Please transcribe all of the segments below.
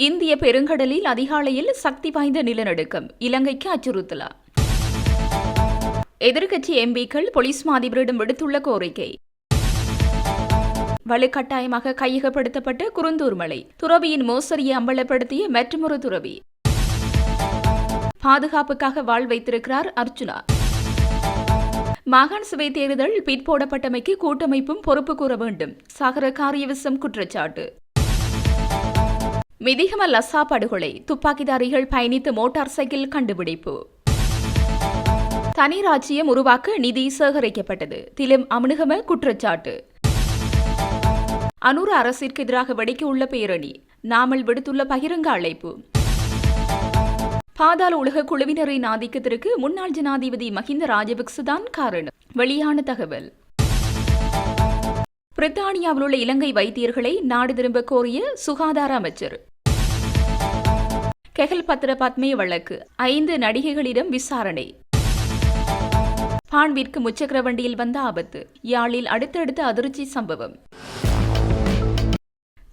இந்திய பெருங்கடலில் அதிகாலையில் சக்தி வாய்ந்த நிலநடுக்கம். இலங்கைக்கு அச்சுறுத்தலா? எதிர்க்கட்சி எம்பிக்கள் போலீஸ் மாதிபரிடம் விடுத்துள்ள கோரிக்கை. வலுக்கட்டாயமாக கையகப்படுத்தப்பட்ட குருந்தூர் மலை. துறவியின் மோசடியை அம்பலப்படுத்திய மற்றொரு துறவி. பாதுகாப்புக்காக வாழ் வைத்திருக்கிறார் அர்ச்சுனா மாகாண சபை தேர்தல் பிற்போடப்பட்டமைக்கு கூட்டமைப்பும் பொறுப்பு கூற வேண்டும். சகர காரியவசம் குற்றச்சாட்டு. மிதிகம லசா படுகொலை துப்பாக்கிதாரிகள் பயணித்த மோட்டார் சைக்கிள் கண்டுபிடிப்பு. தனி ராஜ்யம் உருவாக்க நிதி சேகரிக்கப்பட்டது. திலும் அமனுகம குற்றச்சாட்டு. அனுர அரசிற்கு எதிராக வெடிக்க உள்ள பேரணி நாமல் விடுத்துள்ள பகிரங்க அழைப்பு. பாதாள உலக குழுவினரின் ஆதிக்கத்திற்கு முன்னாள் ஜனாதிபதி மஹிந்த ராஜபக்ச தான் காரணம். வெளியான தகவல். பிரித்தானியாவில் உள்ள இலங்கை வைத்தியர்களை நாடு திரும்ப கோரிய சுகாதார அமைச்சர் கெகல் பத்திர பத்மே வழக்கு. ஐந்து நடிகைகளிடம் விசாரணை. பான்விற்கு முச்சக்கர வண்டியில் வந்த ஆபத்து. யாழில் அடுத்தடுத்த அதிர்ச்சி சம்பவம்.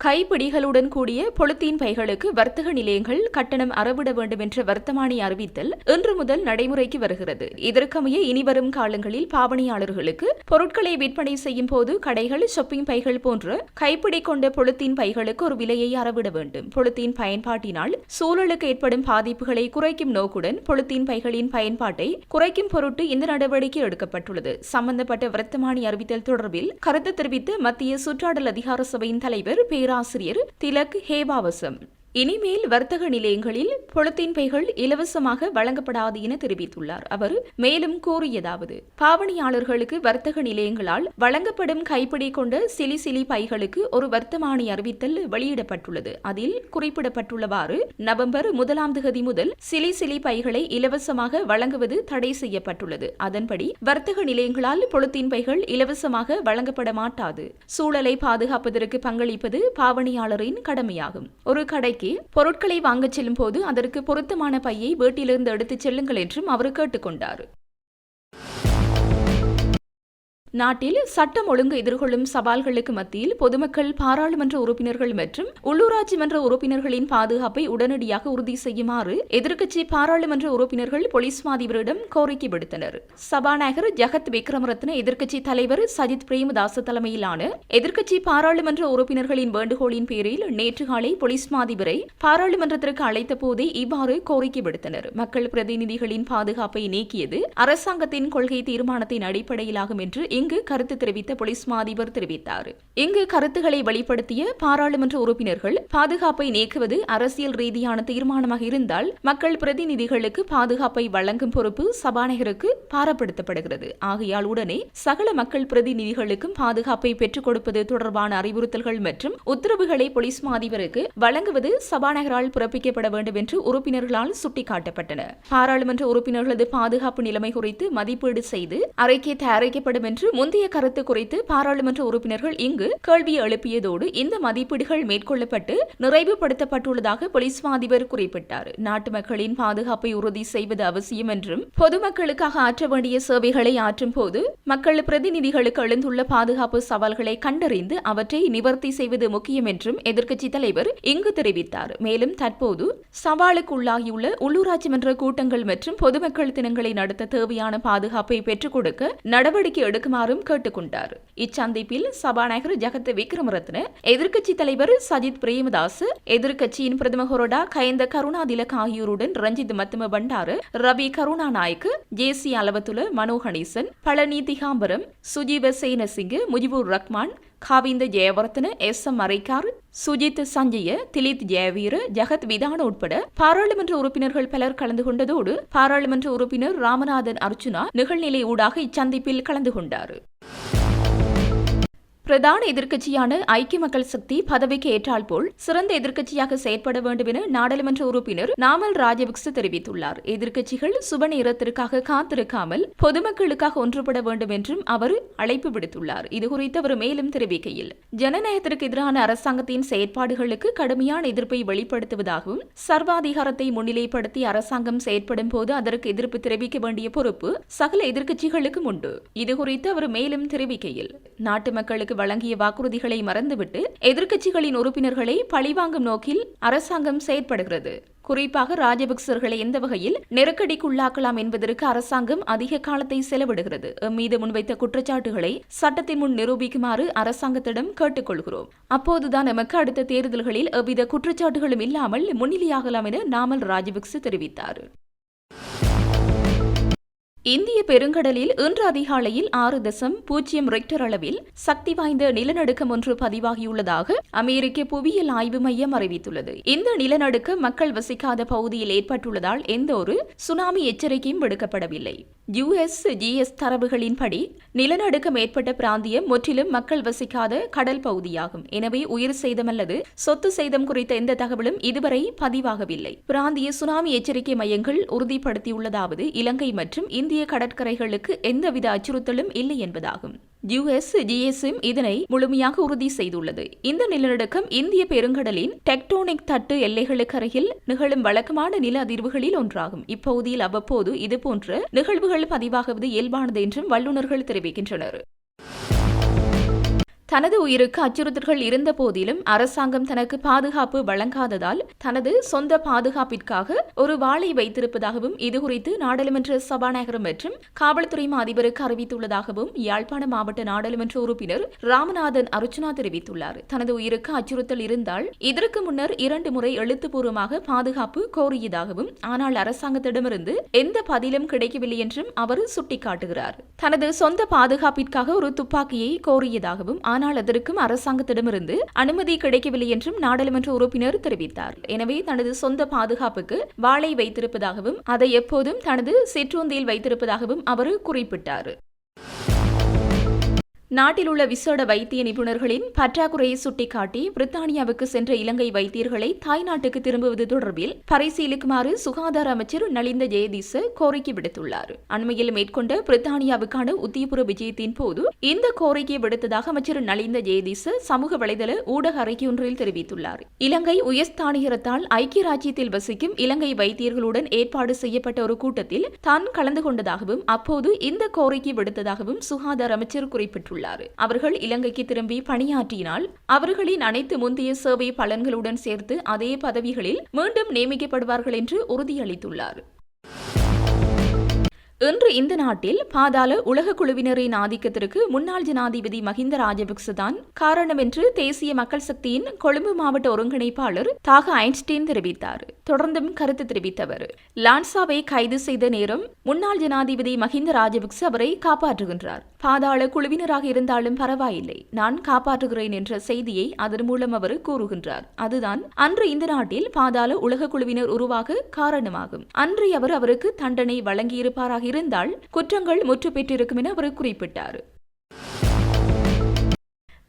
கைப்பிடிகளுடன் கூடிய பொலித்தீன் பைகளுக்கு வர்த்தக நிலையங்கள் கட்டணம் அறவிட வேண்டும் என்ற வர்த்தமானி அறிவித்தல் இன்று முதல் நடைமுறைக்கு வருகிறது. இதற்கமைய இனிவரும் காலங்களில் பாவனையாளர்களுக்கு பொருட்களை விற்பனை செய்யும் போது கடைகள் ஷாப்பிங் பைகள் போன்ற கைப்பிடி கொண்ட பொலித்தீன் பைகளுக்கு ஒரு விலையை அறவிட வேண்டும். பொலித்தீன் பயன்பாட்டினால் சூழலுக்கு ஏற்படும் பாதிப்புகளை குறைக்கும் நோக்குடன் பொலித்தீன் பைகளின் பயன்பாட்டை குறைக்கும் பொருட்டு இந்த நடவடிக்கை எடுக்கப்பட்டுள்ளது. சம்பந்தப்பட்ட வர்த்தமானி அறிவித்தல் தொடர்பில் கருத்து தெரிவித்த மத்திய சுற்றாடல் அதிகார சபையின் தலைவர் பேர் பேராசிரியர் திலக் ஹேபாவசம். இனிமேல் வர்த்தக நிலையங்களில் பொலித்தீன் பைகள் இலவசமாக வழங்கப்படாது என தெரிவித்துள்ளார். அவர் மேலும் கூறியதாவது பாவனையாளர்களுக்கு வர்த்தக நிலையங்களால் வழங்கப்படும் கைப்பிடி கொண்ட சிலி சிலி பைகளுக்கு ஒரு வர்த்தமானி அறிவித்தல் வெளியிடப்பட்டுள்ளது. அதில் குறிப்பிடப்பட்டுள்ளவாறு நவம்பர் முதலாம் தேதி முதல் சிலி சிலி பைகளை இலவசமாக வழங்குவது தடை செய்யப்பட்டுள்ளது. அதன்படி வர்த்தக நிலையங்களால் பொலித்தீன் பைகள் இலவசமாக வழங்கப்பட மாட்டாது. சூழலை பாதுகாப்பதற்கு பங்களிப்பது பாவனையாளரின் கடமையாகும். ஒரு கடைக்கு பொருட்களை வாங்கச் செல்லும் போது அதற்கு பொருத்தமான பையை வீட்டிலிருந்து எடுத்துச் செல்லுங்கள் என்றும் அவர் கேட்டுக்கொண்டார். நாட்டில் சட்டம் ஒழுங்கு எதிர்கொள்ளும் சவால்களுக்கு மத்தியில் பொதுமக்கள் பாராளுமன்ற உறுப்பினர்கள் மற்றும் உள்ளூராட்சி மன்ற உறுப்பினர்களின் பாதுகாப்பை உடனடியாக உறுதி செய்யுமாறு எதிர்க்கட்சி பாராளுமன்ற உறுப்பினர்கள் போலீஸ் மாதிபரிடம் கோரிக்கை விடுத்தனர். சபாநாயகர் ஜெகத் விக்ரமரத்ன எதிர்க்கட்சி தலைவர் சஜித் பிரேமதாச தலைமையிலான எதிர்க்கட்சி பாராளுமன்ற உறுப்பினர்களின் வேண்டுகோளின் பேரில் நேற்று காலை போலீஸ் மாதிபரை பாராளுமன்றத்திற்கு அழைத்த போதே இவ்வாறு கோரிக்கை விடுத்தனர். மக்கள் பிரதிநிதிகளின் பாதுகாப்பை நீக்கியது அரசாங்கத்தின் கொள்கை தீர்மானத்தின் அடிப்படையிலாகும் என்று இங்கு கருத்து தெரிவித்த போலீஸ் மாதிபர் தெரிவித்தார். இங்கு கருத்துக்களை வெளிப்படுத்திய பாராளுமன்ற உறுப்பினர்கள் பாதுகாப்பை நீக்குவது அரசியல் ரீதியான தீர்மானமாக இருந்தால் மக்கள் பிரதிநிதிகளுக்கு பாதுகாப்பை வழங்கும் பொறுப்பு சபாநாயகருக்கு பாரப்படுத்தப்படுகிறது. ஆகையால் உடனே சகல மக்கள் பிரதிநிதிகளுக்கும் பாதுகாப்பை பெற்றுக் கொடுப்பது தொடர்பான அறிவுறுத்தல்கள் மற்றும் உத்தரவுகளை போலீஸ் மாதிபருக்கு வழங்குவது சபாநாயகரால் பிறப்பிக்கப்பட வேண்டும் என்று உறுப்பினர்களால் சுட்டிக்காட்டப்பட்டன. பாராளுமன்ற உறுப்பினர்களது பாதுகாப்பு நிலைமை குறித்து மதிப்பீடு செய்து அறிக்கை தயாரிக்கப்படும் என்று முந்தைய கருத்து குறித்து பாராளுமன்ற உறுப்பினர்கள் இங்கு கேள்வி எழுப்பியதோடு இந்த மதிப்பீடுகள் மேற்கொள்ளப்பட்டு நிறைவுபடுத்தப்பட்டுள்ளதாக போலீஸ் அதிபர் குறிப்பிட்டார். நாட்டு மக்களின் பாதுகாப்பை உறுதி செய்வது அவசியம் என்றும் பொதுமக்களுக்காக ஆற்ற வேண்டிய சேவைகளை ஆற்றும் போது மக்கள் பிரதிநிதிகளுக்கு எழுந்துள்ள பாதுகாப்பு சவால்களை கண்டறிந்து அவற்றை நிவர்த்தி செய்வது முக்கியம் என்றும் எதிர்க்கட்சி தலைவர் இங்கு தெரிவித்தார். மேலும் தற்போது சவாலுக்கு உள்ளாகியுள்ள உள்ளூராட்சி மன்ற கூட்டங்கள் மற்றும் பொதுமக்கள் தினங்களை நடத்த தேவையான பாதுகாப்பை பெற்றுக் கொடுக்க நடவடிக்கை எடுக்குமாறும் கேட்டுக்கொண்டார். இச்சந்திப்பில் சபாநாயகர் ஜெகத் விக்ரமரத்ன எதிர்க்கட்சி தலைவர் சஜித் பிரேமதாஸ் எதிர்க்கட்சியின் பிரதம ஹொரடா கயந்த கருணாதிலக் ஆகியோருடன் Ranjith Madduma Bandaru Ravi Karunanayake J C Alawathuwala Mano Ganesan Palani Digambaram Sujeewa Senasinghe Mujibur Rahman Kavinda Jayawardena S M Marikar Sujith Sanjaya Dilith Jayaweera Jagath Withana உட்பட பாராளுமன்ற உறுப்பினர்கள் பலர் கலந்து கொண்டதோடு பாராளுமன்ற உறுப்பினர் ராமநாதன் அர்ச்சுனா நிகழ்நிலை ஊடாக இச்சந்திப்பில் கலந்து கொண்டார் பிரதான எதிர்க்கட்சியான ஐக்கிய மக்கள் சக்தி பதவிக்கு ஏற்றால் போல் சிறந்த எதிர்க்கட்சியாக செயற்பட வேண்டும் என நாடாளுமன்ற உறுப்பினர் நாமல் ராஜபக்ச தெரிவித்துள்ளார். எதிர்க்கட்சிகள் சுப நேரத்திற்காக காத்திருக்காமல் பொதுமக்களுக்காக ஒன்றுபட வேண்டும் என்றும் அவர் அழைப்பு விடுத்துள்ளார். இதுகுறித்து அவர் மேலும் தெரிவிக்கையில் ஜனநாயகத்திற்கு எதிரான அரசாங்கத்தின் செயற்பாடுகளுக்கு கடுமையான எதிர்ப்பை வெளிப்படுத்துவதாகவும் சர்வாதிகாரத்தை முன்னிலைப்படுத்தி அரசாங்கம் செயற்படும் போது அதற்கு எதிர்ப்பு தெரிவிக்க வேண்டிய பொறுப்பு சகல எதிர்க்கட்சிகளுக்கும் உண்டு. இதுகுறித்து அவர் மேலும் தெரிவிக்கையில் நாட்டு மக்களுக்கு வழங்கிய வாக்குறுதிகளை மறந்துவிட்டு எதிர்க்கட்சிகளின் உறுப்பினர்களை பழிவாங்கும் நோக்கில் அரசாங்கம் செயற்படுகிறது. குறிப்பாக ராஜபக்சர்களை எந்த வகையில் நெருக்கடிக்குள்ளாக்கலாம் என்பதற்கு அரசாங்கம் அதிக காலத்தை செலவிடுகிறது. மீது முன்வைத்த குற்றச்சாட்டுகளை சட்டத்தின் முன் நிரூபிக்குமாறு அரசாங்கத்திடம் கேட்டுக்கொள்கிறோம். அப்போதுதான் நமக்கு அடுத்த தேர்தல்களில் எவ்வித குற்றச்சாட்டுகளும் இல்லாமல் முன்னிலையாகலாம் என நாமல் ராஜபக்ச தெரிவித்தார். இந்திய பெருங்கடலில் இன்று அதிகாலையில் ஆறு தசம் பூஜ்ஜியம் ரெக்டர் அளவில் சக்தி வாய்ந்த நிலநடுக்கம் ஒன்று பதிவாகியுள்ளதாக அமெரிக்க புவியியல் ஆய்வு மையம் அறிவித்துள்ளது. இந்த நிலநடுக்கம் மக்கள் வசிக்காத பகுதியில் ஏற்பட்டுள்ளதால் எந்த ஒரு சுனாமி எச்சரிக்கையும் விடுக்கப்படவில்லை. யுஎஸ் ஜிஎஸ் தரவுகளின்படி நிலநடுக்கம் ஏற்பட்ட பிராந்தியம் முற்றிலும் மக்கள் வசிக்காத கடல் பகுதியாகும். எனவே உயிர் சேதம் அல்லது சொத்து சேதம் குறித்த எந்த தகவலும் இதுவரை பதிவாகவில்லை. பிராந்திய சுனாமி எச்சரிக்கை மையங்கள் உறுதிப்படுத்தியுள்ளதாவது இலங்கை மற்றும் இந்திய இந்திய கடற்கரைகளுக்கு எந்தவித அச்சுறுத்தலும் இல்லை என்பதாகும். யுஎஸ் ஜிஎஸ்எம் இதனை முழுமையாக உறுதி செய்துள்ளது. இந்த நிலநடுக்கம் இந்திய பெருங்கடலின் டெக்டோனிக் தட்டு எல்லைகளுக்கு அருகில் நிகழும் வழக்கமான நில அதிர்வுகளில் ஒன்றாகும். இப்பகுதியில் அவ்வப்போது இதுபோன்ற நிகழ்வுகள் பதிவாகுவது இயல்பானது என்றும் வல்லுநர்கள் தெரிவிக்கின்றனர். தனது உயிருக்கு அச்சுறுத்தல்கள் இருந்த போதிலும் அரசாங்கம் தனக்கு பாதுகாப்பு வழங்காததால் தனது சொந்த பாதுகாப்பிற்காக ஒரு வாளை வைத்திருப்பதாகவும் இதுகுறித்து நாடாளுமன்ற சபாநாயகர் மற்றும் காவல்துறை அதிபருக்கு அறிவித்துள்ளதாகவும் யாழ்ப்பாண மாவட்ட நாடாளுமன்ற உறுப்பினர் ராமநாதன் அர்ச்சுனா தெரிவித்துள்ளார். தனது உயிருக்கு அச்சுறுத்தல் இருந்தால் இதற்கு முன்னர் இரண்டு முறை எழுத்துப்பூர்வமாக பாதுகாப்பு கோரியதாகவும் ஆனால் அரசாங்கத்திடமிருந்து எந்த பதிலும் கிடைக்கவில்லை என்றும் அவர் சுட்டிக்காட்டுகிறார். தனது சொந்த பாதுகாப்பிற்காக ஒரு துப்பாக்கியை கோரியதாகவும் ஆனால் அதற்கும் அரசாங்கத்திடமிருந்து அனுமதி கிடைக்கவில்லை என்றும் நாடாளுமன்ற உறுப்பினர் தெரிவித்தார். எனவே தனது சொந்த பாதுகாப்புக்கு வாளை வைத்திருப்பதாகவும் அதை எப்போதும் தனது சிற்றுந்தியில் வைத்திருப்பதாகவும் அவர் குறிப்பிட்டார். நாட்டில் உள்ள விசேட வைத்திய நிபுணர்களின் பற்றாக்குறையை சுட்டிக்காட்டி பிரித்தானியாவுக்கு சென்ற இலங்கை வைத்தியர்களை தாய்நாட்டுக்கு திரும்புவது தொடர்பில் பரிசீலிக்குமாறு சுகாதார அமைச்சர் நலிந்த ஜெயதீச கோரிக்கை விடுத்துள்ளார். அண்மையில் மேற்கொண்ட பிரித்தானியாவுக்கான உத்தியபுர விஜயத்தின் போது இந்த கோரிக்கையை விடுத்ததாக அமைச்சர் நலிந்த ஜெயதீச சமூக வலைதள ஊடக அறிக்கையொன்றில் தெரிவித்துள்ளார். இலங்கை உயர்ஸ்தானிகரத்தால் ஐக்கிய ராஜ்யத்தில் வசிக்கும் இலங்கை வைத்தியர்களுடன் ஏற்பாடு செய்யப்பட்ட ஒரு கூட்டத்தில் தான் கலந்து கொண்டதாகவும் அப்போது இந்த கோரிக்கை விடுத்ததாகவும் சுகாதார அமைச்சர் குறிப்பிட்டுள்ளார். தெரிவித்துள்ளார் அவர்கள் இலங்கைக்கு திரும்பி பணியாற்றினால் அவர்களின் அனைத்து முந்தைய சேவை பலன்களுடன் சேர்த்து அதே பதவிகளில் மீண்டும் நியமிக்கப்படுவார்கள் என்று உறுதியளித்துள்ளார். இன்று இந்த நாட்டில் பாதாள உலக குழுவினரின் ஆதிக்கத்திற்கு முன்னாள் ஜனாதிபதி மஹிந்த ராஜபக்ச தான் காரணம் என்று தேசிய மக்கள் சக்தியின் கொழும்பு மாவட்ட ஒருங்கிணைப்பாளர் தாக ஐன்ஸ்டீன் தெரிவித்தார். தொடர்ந்தும் கருத்து தெரிவித்தவர். லான்சாவை கைது செய்த நேரம் முன்னாள் ஜனாதிபதி மஹிந்த ராஜபக்ச அவரை காப்பாற்றுகின்றார். பாதாள குழுவினராக இருந்தாலும் பரவாயில்லை. நான் காப்பாற்றுகிறேன் என்ற செய்தியை அதன் மூலம் அவர் கூறுகின்றார். அதுதான் அன்று இந்த நாட்டில் பாதாள உலக குழுவினர் உருவாக காரணமாகும். அன்று அவர் அவருக்கு தண்டனை வழங்கியிருப்பாராக இருந்தால் குற்றங்கள் முற்று பெற்றிருக்கும் என அவர் குறிப்பிட்டார்.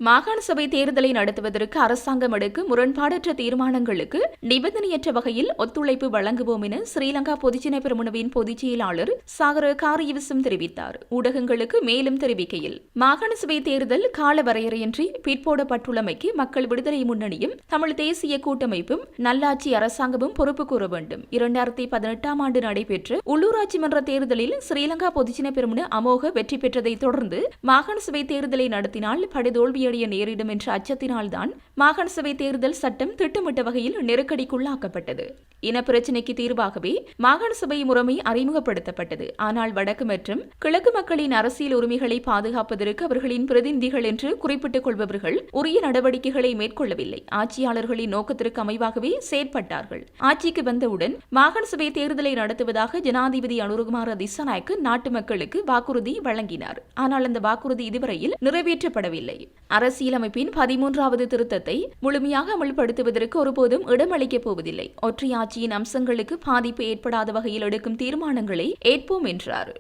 மாகாண சபை தேர்தலை நடத்துவதற்கு அரசாங்கம் எடுக்கும் முரண்பாடற்ற தீர்மானங்களுக்கு நிபந்தனையற்ற வகையில் ஒத்துழைப்பு வழங்குவோம் என ஸ்ரீலங்கா பொதுச்சின பெருமுனவின் பொதுச் செயலாளர் சாகர காரியவிசம் தெரிவித்தார். ஊடகங்களுக்கு மேலும் தெரிவிக்கையில் மாகாண சபை தேர்தல் கால வரையறையின்றி பிற்போடப்பட்டுள்ளமைக்கு மக்கள் விடுதலை முன்னணியும் தமிழ் தேசிய கூட்டமைப்பும் நல்லாட்சி அரசாங்கமும் பொறுப்பு கூற வேண்டும். இரண்டாயிரத்தி பதினெட்டாம் ஆண்டு நடைபெற்ற உள்ளூராட்சி மன்ற தேர்தலில் ஸ்ரீலங்கா பொதுச்சின பெருமுன அமோக வெற்றி பெற்றதை தொடர்ந்து மாகாண சபை தேர்தலை நடத்தினால் படுதோல்வி தோல்வியடைய நேரிடும் என்ற அச்சத்தினால்தான் மாகாண சபை தேர்தல் சட்டம் திட்டமிட்ட வகையில் நெருக்கடிக்குள்ளாக்கப்பட்டது. இன பிரச்சினைக்கு தீர்வாகவே மாகாண சபை முறைமை அறிமுகப்படுத்தப்பட்டது. ஆனால் வடக்கு மற்றும் கிழக்கு மக்களின் அரசியல் உரிமைகளை பாதுகாப்பதற்கு அவர்களின் பிரதிநிதிகள் என்று குறிப்பிட்டுக் கொள்பவர்கள் உரிய நடவடிக்கைகளை மேற்கொள்ளவில்லை. ஆட்சியாளர்களின் நோக்கத்திற்கு அமைவாகவே செயற்பட்டார்கள். ஆட்சிக்கு வந்தவுடன் மாகாண சபை தேர்தலை நடத்துவதாக ஜனாதிபதி அனுருகுமார திசாநாயக்கு நாட்டு மக்களுக்கு வாக்குறுதி வழங்கினார். ஆனால் அந்த வாக்குறுதி இதுவரையில் நிறைவேற்றப்படவில்லை. அரசியலமைப்பின் பதிமூன்றாவது திருத்தத்தை முழுமையாக அமல்படுத்துவதற்கு ஒருபோதும் இடமளிக்கப் போவதில்லை. ஒற்றையாட்சியின் அம்சங்களுக்கு பாதிப்பு ஏற்படாத வகையில் எடுக்கும் தீர்மானங்களை ஏற்போம் என்றார்.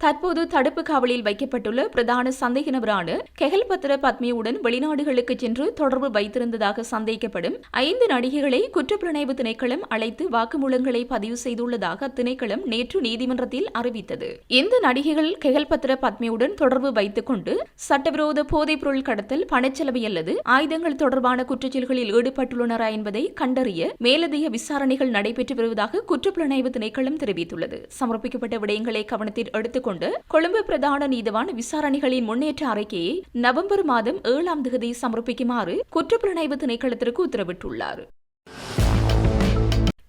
தற்போது தடுப்பு காவலில் வைக்கப்பட்டுள்ள பிரதான சந்தேக நபரான கெஹல்பத்ர பத்மியுடன் வெளிநாடுகளுக்கு சென்று தொடர்பு வைத்திருந்ததாக சந்தேகப்படும் ஐந்து நடிகைகளை குற்றப்புலனாய்வு திணைக்களம் அழைத்து வாக்குமூலங்களை பதிவு செய்துள்ளதாக அத்திணைக்களம் நேற்று நீதிமன்றத்தில் அறிவித்தது. இந்த நடிகைகள் கெஹல்பத்ர பத்மியுடன் தொடர்பு வைத்துக் கொண்டு சட்டவிரோத போதைப் பொருள் கடத்தல் பணச்செலவை அல்லது ஆயுதங்கள் தொடர்பான குற்றச்செயல்களில் ஈடுபட்டுள்ளனரா என்பதை கண்டறிய மேலதிக விசாரணைகள் நடைபெற்று வருவதாக குற்றப்புலனாய்வு திணைக்களம் தெரிவித்துள்ளது. சமர்ப்பிக்கப்பட்ட விடயங்களை கவனத்தில் எடுத்துக் கொண்டு கொழும்பு பிரதான நீதவான் விசாரணைகளின் முன்னேற்ற அறிக்கையை நவம்பர் மாதம் ஏழாம் தேதி சமர்ப்பிக்குமாறு குற்றப்புலனாய்வு திணைக்களத்திற்கு உத்தரவிட்டுள்ளார்.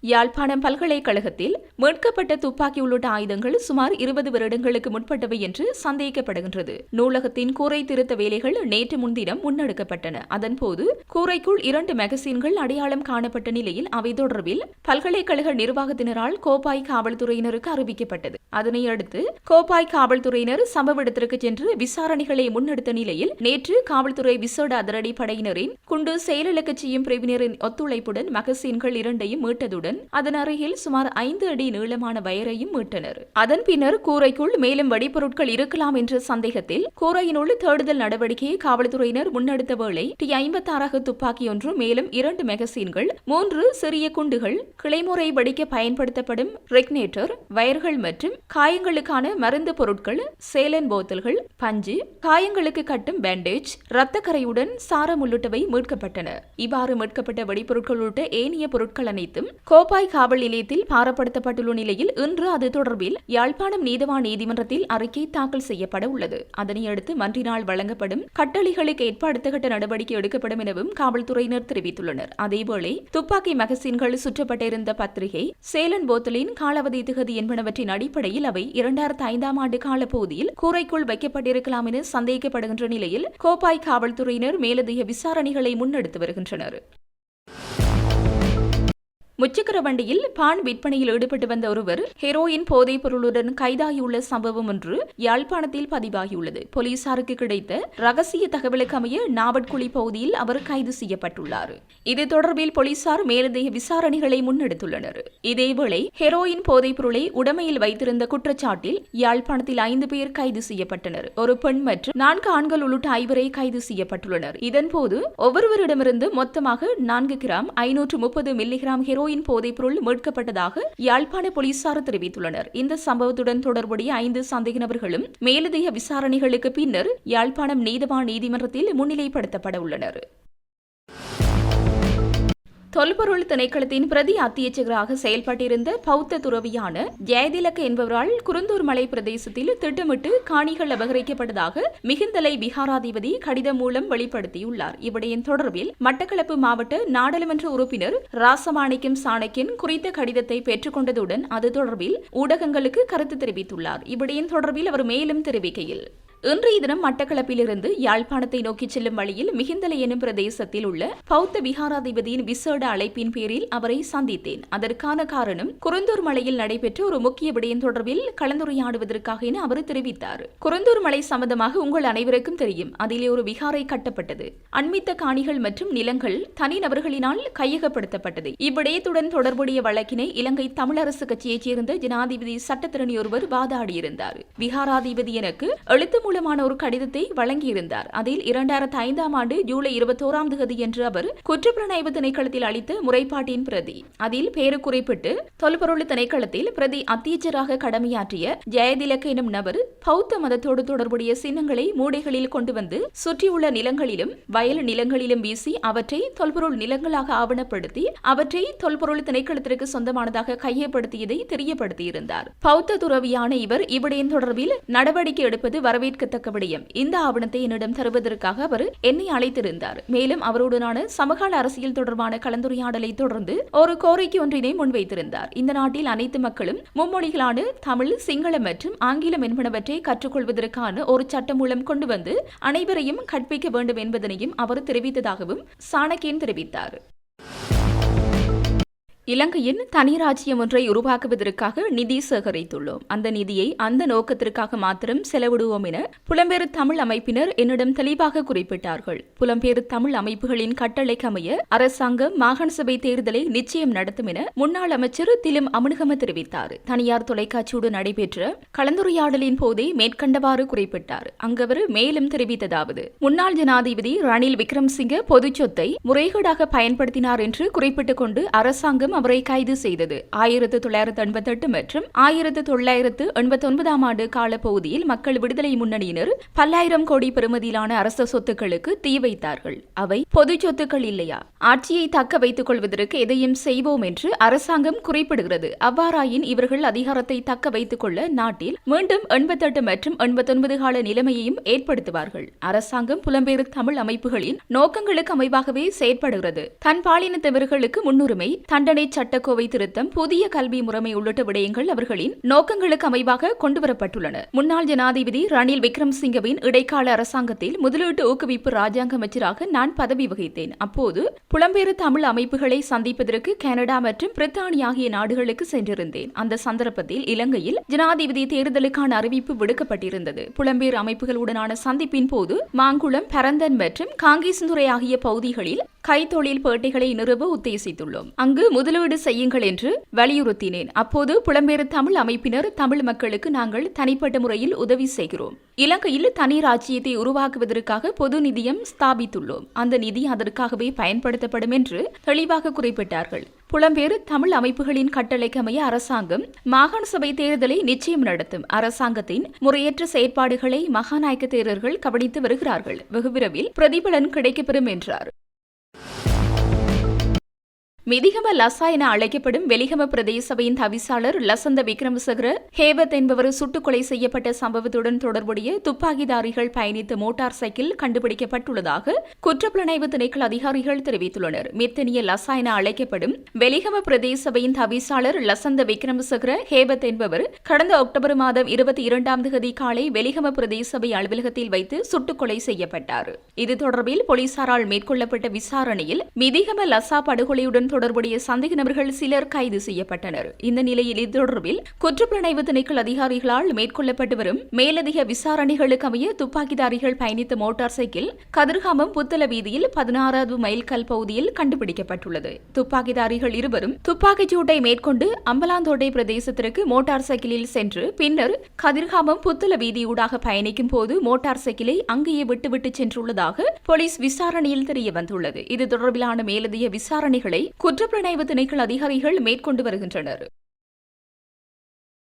யாழ்ப்பாணம் பல்கலைக்கழகத்தில் மீட்கப்பட்ட துப்பாக்கி உள்ளிட்ட ஆயுதங்கள் சுமார் இருபது வருடங்களுக்கு முற்பட்டவை என்று சந்தேகிக்கப்படுகின்றது நூலகத்தின் கூரை திருத்த வேலைகள் நேற்று முன்தினம் முன்னெடுக்கப்பட்டன. அதன்போது கூரைக்குள் இரண்டு மெகசீன்கள் அடையாளம் காணப்பட்ட நிலையில் அவை தொடர்பில் பல்கலைக்கழக நிர்வாகத்தினரால் கோப்பாய் காவல்துறையினருக்கு அறிவிக்கப்பட்டது. அதனை அடுத்து கோப்பாய் காவல்துறையினர் சம்பவ இடத்திற்கு சென்று விசாரணைகளை முன்னெடுத்த நிலையில் நேற்று காவல்துறை விசேட அதிரடி படையினரின் குண்டு செயலிழக்கச் செய்யும் பிரிவினரின் ஒத்துழைப்புடன் மகசீன்கள் இரண்டையும் மீட்டதுடன் அதன் அருகில் சுமார் ஐந்து அடி நீளமான வயரையும் மீட்டனர். அதன் பின்னர் கூரைக்குள் மேலும் வெடிப்பொருட்கள் இருக்கலாம் என்ற சந்தேகத்தில் கூரையினுள் தேடுதல் நடவடிக்கையை காவல்துறையினர் முன்னெடுத்த வேளை டி ஐம்பத்தி ஐம்பத்தாறாக துப்பாக்கி ஒன்று மேலும் இரண்டு மெகசீன்கள் மூன்று சிறிய குண்டுகள் கிளைமுறை வெடிக்க பயன்படுத்தப்படும் ரெக்னேட்டர் வயர்கள் மற்றும் காயங்களுக்கான மருந்து பொருட்கள் சேலன் போத்தல்கள் பஞ்சு காயங்களுக்கு கட்டும் பேண்டேஜ் இரத்த கரையுடன் சாரம் உள்ளிட்டவை மீட்கப்பட்டன. இவ்வாறு மீட்கப்பட்ட வெடிப்பொருட்கள் உள்ளிட்ட ஏனைய பொருட்கள் அனைத்தும் கோ கோப்பாய் காவல் நிலையத்தில் பாரப்படுத்தப்பட்டுள்ள நிலையில் இன்று அது தொடர்பில் யாழ்ப்பாணம் நீதவான் நீதிமன்றத்தில் அறிக்கை தாக்கல் செய்யப்பட உள்ளது. அதனையடுத்து மன்றினால் வழங்கப்படும் கட்டளைகளுக்கு ஏற்ப அடுத்த கட்ட நடவடிக்கை எடுக்கப்படும் எனவும் காவல்துறையினர் தெரிவித்துள்ளனர். அதேவேளை துப்பாக்கி மகசின்கள் சுற்றப்பட்டிருந்த பத்திரிகை சேலன் போத்தலின் காலாவதி திகதி என்பனவற்றின் அடிப்படையில் அவை இரண்டாயிரத்து ஐந்தாம் ஆண்டு காலப்பகுதியில் கூரைக்குள் வைக்கப்பட்டிருக்கலாம் என சந்தேகிக்கப்படுகின்ற நிலையில் கோப்பாய் காவல்துறையினர் மேலதிக விசாரணைகளை முன்னெடுத்து வருகின்றனர். முச்சக்கர வண்டியில் பான் விற்பனையில் ஈடுபட்டு வந்த ஒருவர் ஹெரோயின் போதைப் பொருளுடன் கைதாகியுள்ள சம்பவம் ஒன்று யாழ்ப்பாணத்தில் பதிவாகியுள்ளது. போலீசாருக்கு கிடைத்த ரகசிய தகவலுக்கு அமைய நாவட்குழி பகுதியில் அவர் கைது செய்யப்பட்டுள்ளார். இது தொடர்பில் போலீசார் மேலதிக விசாரணைகளை முன்னெடுத்துள்ளனர். இதேவேளை ஹெரோயின் போதைப் பொருளை உடமையில் வைத்திருந்த குற்றச்சாட்டில் யாழ்ப்பாணத்தில் ஐந்து பேர் கைது செய்யப்பட்டனர். ஒரு பெண் மற்றும் நான்கு ஆண்கள் உள்ளிட்ட ஐவரை கைது செய்யப்பட்டுள்ளனர். இதன்போது ஒவ்வொருவரிடமிருந்து மொத்தமாக நான்கு கிராம் ஐநூற்று முப்பது மில்லிகிராம் ஹெரோயின் ஹெரோயின் போதைப்பொருள் மீட்கப்பட்டதாக யாழ்ப்பாண போலீசார் தெரிவித்துள்ளனர். இந்த சம்பவத்துடன் தொடர்புடைய ஐந்து சந்தேக நபர்களும் மேலதிக விசாரணைகளுக்கு பின்னர் யாழ்ப்பாணம் நீதவான் நீதிமன்றத்தில் முன்னிலைப்படுத்தப்பட உள்ளனர். தொல்பொருள் திணைக்களத்தின் பிரதி அத்தியட்சகராக செயல்பட்டிருந்த பௌத்த துறவியான ஜெயதிலக்க என்பவரால் குருந்தூர் மலை பிரதேசத்தில் திட்டமிட்டு காணிகள் அபகரிக்கப்பட்டதாக மிகுந்தலை விகாராதிபதி கடிதம் மூலம் வெளிப்படுத்தியுள்ளார். இவ்விடயம் தொடர்பில் மட்டக்களப்பு மாவட்ட நாடாளுமன்ற உறுப்பினர் ராசமாணிக்கம் சாணக்கியன் குறித்த கடிதத்தை பெற்றுக்கொண்டதுடன் அது தொடர்பில் ஊடகங்களுக்கு கருத்து தெரிவித்துள்ளார். இவ்விடயம் தொடர்பில் அவர் மேலும் தெரிவிக்கையில் இன்றைய தினம் மட்டக்களப்பிலிருந்து யாழ்ப்பாணத்தை நோக்கி செல்லும் வழியில் மிகிந்தலை எனும் பிரதேசத்தில் உள்ள பௌத்த விகாராதிபதியின் விசேட அழைப்பின் பேரில் அவரை சந்தித்தேன். அதற்கான காரணம் குருந்தூர் மலையில் நடைபெற்ற ஒரு முக்கிய விடயம் தொடர்பில் கலந்துரையாடுவதற்காக என அவர் தெரிவித்தார். குருந்தூர் மலை சம்பந்தமாக உங்கள் அனைவருக்கும் தெரியும் அதிலே ஒரு விகாரை கட்டப்பட்டது. அண்மித்த காணிகள் மற்றும் நிலங்கள் தனிநபர்களினால் கையகப்படுத்தப்பட்டது. இவ்விடயத்துடன் தொடர்புடைய வழக்கினை இலங்கை தமிழரசு கட்சியைச் சேர்ந்த ஜனாதிபதி சட்டத்திறனி ஒருவர் வாதாடியிருந்தார். விகாராதிபதி எனக்கு எழுத்து மூலமான ஒரு கடிதத்தை வழங்கியிருந்தார். அதில் இரண்டாயிரத்தி ஐந்தாம் ஆண்டு ஜூலை இருபத்தோராம் தேதி என்று அவர் குற்றப்புலனாய்வு திணைக்களத்தில் அளித்த முறைப்பாட்டின் பிரதி. அதில் பேரு குறிப்பிட்டு தொல்பொருள் திணைக்களத்தில் பிரதி அத்தீச்சராக கடமையாற்றிய ஜெயதிலக்க எனும் நபர் பௌத்த மதத்தோடு தொடர்புடைய சின்னங்களை மூடைகளில் கொண்டு வந்து சுற்றியுள்ள நிலங்களிலும் வயல் நிலங்களிலும் வீசி அவற்றை தொல்பொருள் நிலங்களாக ஆவணப்படுத்தி அவற்றை தொல்பொருள் திணைக்களத்திற்கு சொந்தமானதாக கையப்படுத்தியதை தெரியப்படுத்தியிருந்தார். பௌத்த துறவியான இவர் இவ்விடயம் தொடர்பில் நடவடிக்கை எடுப்பது வரவேற்க வரவேற்கத்தக்க விடயம் இந்த ஆவணத்தை என்னிடம் தருவதற்காக அவர் என்னை அழைத்திருந்தார். மேலும் அவருடனான சமகால அரசியல் தொடர்பான கலந்துரையாடலை தொடர்ந்து ஒரு கோரிக்கை ஒன்றினை முன்வைத்திருந்தார். இந்த நாட்டில் அனைத்து மக்களும் மும்மொழிகளான தமிழ் சிங்களம் மற்றும் ஆங்கிலம் என்பனவற்றை கற்றுக்கொள்வதற்கான ஒரு சட்டம் மூலம் கொண்டு வந்து அனைவரையும் கற்பிக்க வேண்டும் என்பதனையும் அவர் தெரிவித்ததாகவும் சாணக்கியன் தெரிவித்தார். இலங்கையின் தனி ராஜ்யம் ஒன்றை உருவாக்குவதற்காக நிதி சேகரித்துள்ளோம். அந்த நிதியை அந்த நோக்கத்திற்காக மாத்திரம் செலவிடுவோம் என புலம்பெயர் தமிழ் அமைப்பினர் என்னிடம் தெளிவாக குறிப்பிட்டார்கள். புலம்பெயர் தமிழ் அமைப்புகளின் கட்டளைக்கு அமைய அரசாங்கம் மாகாண சபை தேர்தலை நிச்சயம் நடத்தும் என முன்னாள் அமைச்சர் திலும் அமுனுகம தெரிவித்தார். தனியார் தொலைக்காட்சியோடு நடைபெற்ற கலந்துரையாடலின் போதே மேற்கண்டவாறு குறிப்பிட்டார். அங்கவர் மேலும் தெரிவித்ததாவது முன்னாள் ஜனாதிபதி ரணில் விக்ரம்சிங்க பொதுச் சொத்தை முறைகேடாக பயன்படுத்தினார் என்று குறிப்பிட்டுக் கொண்டு அரசாங்கம் அவரை கைது செய்தது. ஆயிரத்து தொள்ளாயிரத்து எண்பத்தெட்டு மற்றும் ஆயிரத்து தொள்ளாயிரத்து எண்பத்தி ஒன்பதாம் ஆண்டு காலப்பகுதியில் மக்கள் விடுதலை முன்னணியினர் பல்லாயிரம் கோடி பெறுமதியிலான அரச சொத்துக்களுக்கு தீ வைத்தார்கள். அவை பொது சொத்துக்கள் இல்லையா? ஆட்சியை தக்க வைத்துக் கொள்வதற்கு எதையும் செய்வோம் என்று அரசாங்கம் குறிப்பிடுகிறது. அவ்வாறாயின் இவர்கள் அதிகாரத்தை தக்க வைத்துக் கொள்ள நாட்டில் மீண்டும் எண்பத்தெட்டு மற்றும் எண்பத்தொன்பது கால நிலைமையையும் ஏற்படுத்துவார்கள். அரசாங்கம் புலம்பெயர் தமிழ் அமைப்புகளின் நோக்கங்களுக்கு அமைவாகவே செயற்படுகிறது. தன் பாலினத்தவர்களுக்கு முன்னுரிமை தண்டனை சட்டக்கோவை திருத்தம் புதிய கல்வி முறைமை உள்ளிட்ட விடயங்கள் அவர்களின் நோக்கங்களுக்கு அமைவாக கொண்டுவரப்பட்டுள்ளன. முன்னாள் ஜனாதிபதி ரணில் விக்ரம்சிங்கவின் இடைக்கால அரசாங்கத்தில் முதலீட்டு ஊக்குவிப்பு ராஜாங்க அமைச்சராக நான் பதவி வகித்தேன். அப்போது புலம்பெயர் தமிழ் அமைப்புகளை சந்திப்பதற்கு கனடா மற்றும் பிரித்தானியா ஆகிய நாடுகளுக்கு சென்றிருந்தேன். அந்த சந்தர்ப்பத்தில் இலங்கையில் ஜனாதிபதி தேர்தலுக்கான அறிவிப்பு விடுக்கப்பட்டிருந்தது. புலம்பெயர் அமைப்புகளுடனான சந்திப்பின் போது மாங்குளம் பரந்தன் மற்றும் காங்கேசந்துறை ஆகிய பகுதிகளில் கைத்தொழில் பேட்டைகளை நிறுவ உத்தேசித்துள்ளோம். அங்கு முதலீடு செய்யுங்கள் என்று வலியுறுத்தினேன். அப்போது புலம்பெயர் தமிழ் அமைப்பினர் தமிழ் மக்களுக்கு நாங்கள் தனிப்பட்ட முறையில் உதவி செய்கிறோம். இலங்கையில் தனி ராஜ்யத்தை உருவாக்குவதற்காக பொது நிதியம் ஸ்தாபித்துள்ளோம். அந்த நிதி அதற்காகவே பயன்படுத்தப்படும் என்று தெளிவாக குறிப்பிட்டார்கள். புலம்பெயர் தமிழ் அமைப்புகளின் கட்டளைக்கமைய அரசாங்கம் மாகாண சபை தேர்தலை நிச்சயம் நடத்தும். அரசாங்கத்தின் முறையற்ற செயற்பாடுகளை மகாநாயக்க தேரர்கள் கவனித்து வருகிறார்கள். வெகு விரைவில் பிரதிபலன் கிடைக்கப்பெறும் என்றார். மிதிகம லசா என அழைக்கப்படும் வெலிகம பிரதேச சபையின் தவிசாளர் லசந்த விக்ரமசகர ஹேவத் என்பவர் சுட்டுக்கொலை செய்யப்பட்ட சம்பவத்துடன் தொடர்புடைய துப்பாக்கிதாரிகள் பயணித்த மோட்டார் சைக்கிள் கண்டுபிடிக்கப்பட்டுள்ளதாக குற்றப்புலனாய்வு திணைக்கள அதிகாரிகள் தெரிவித்துள்ளனர். மித்தனிய லசா என அழைக்கப்படும் வெலிகம பிரதேச சபையின் தவிசாளர் லசந்த விக்ரமசகர ஹேவத் என்பவர் கடந்த அக்டோபர் மாதம் இருபத்தி இரண்டாம் தேதி காலை வெலிகம பிரதேச சபை அலுவலகத்தில் வைத்து சுட்டுக்கொலை செய்யப்பட்டார். இது தொடர்பில் போலீசாரால் மேற்கொள்ளப்பட்ட விசாரணையில் மிதிகம லசா படுகொலையுடன் தொடர்புடைய சந்தேக நபர்கள் சிலர் கைது செய்யப்பட்டனர். இந்த நிலையில் இது தொடர்பில் குற்றப்புலனாய்வு திணைக்கள் அதிகாரிகளால் மேற்கொள்ளப்பட்டு வரும் மேலதிக விசாரணைகளுக்கு அமைய துப்பாக்கிதாரிகள் பயணித்த மோட்டார் சைக்கிள் கதிர்காமம் புத்தள வீதியில் பதினாறாவது மைல்கல் பகுதியில் கண்டுபிடிக்கப்பட்டுள்ளது. துப்பாக்கிதாரிகள் இருவரும் துப்பாக்கிச் சூட்டை மேற்கொண்டு அம்பலாந்தோட்டை பிரதேசத்திற்கு மோட்டார் சைக்கிளில் சென்று பின்னர் கதிர்காமம் புத்தள வீதியூடாக பயணிக்கும் போது மோட்டார் சைக்கிளை அங்கேயே விட்டுவிட்டு சென்றுள்ளதாக போலீஸ் விசாரணையில் தெரிய வந்துள்ளது இது தொடர்பிலான மேலதிக விசாரணைகளை குற்றப்புலனாய்வு திணைக்கள் அதிகாரிகள் மேற்கொண்டு வருகின்றனர்.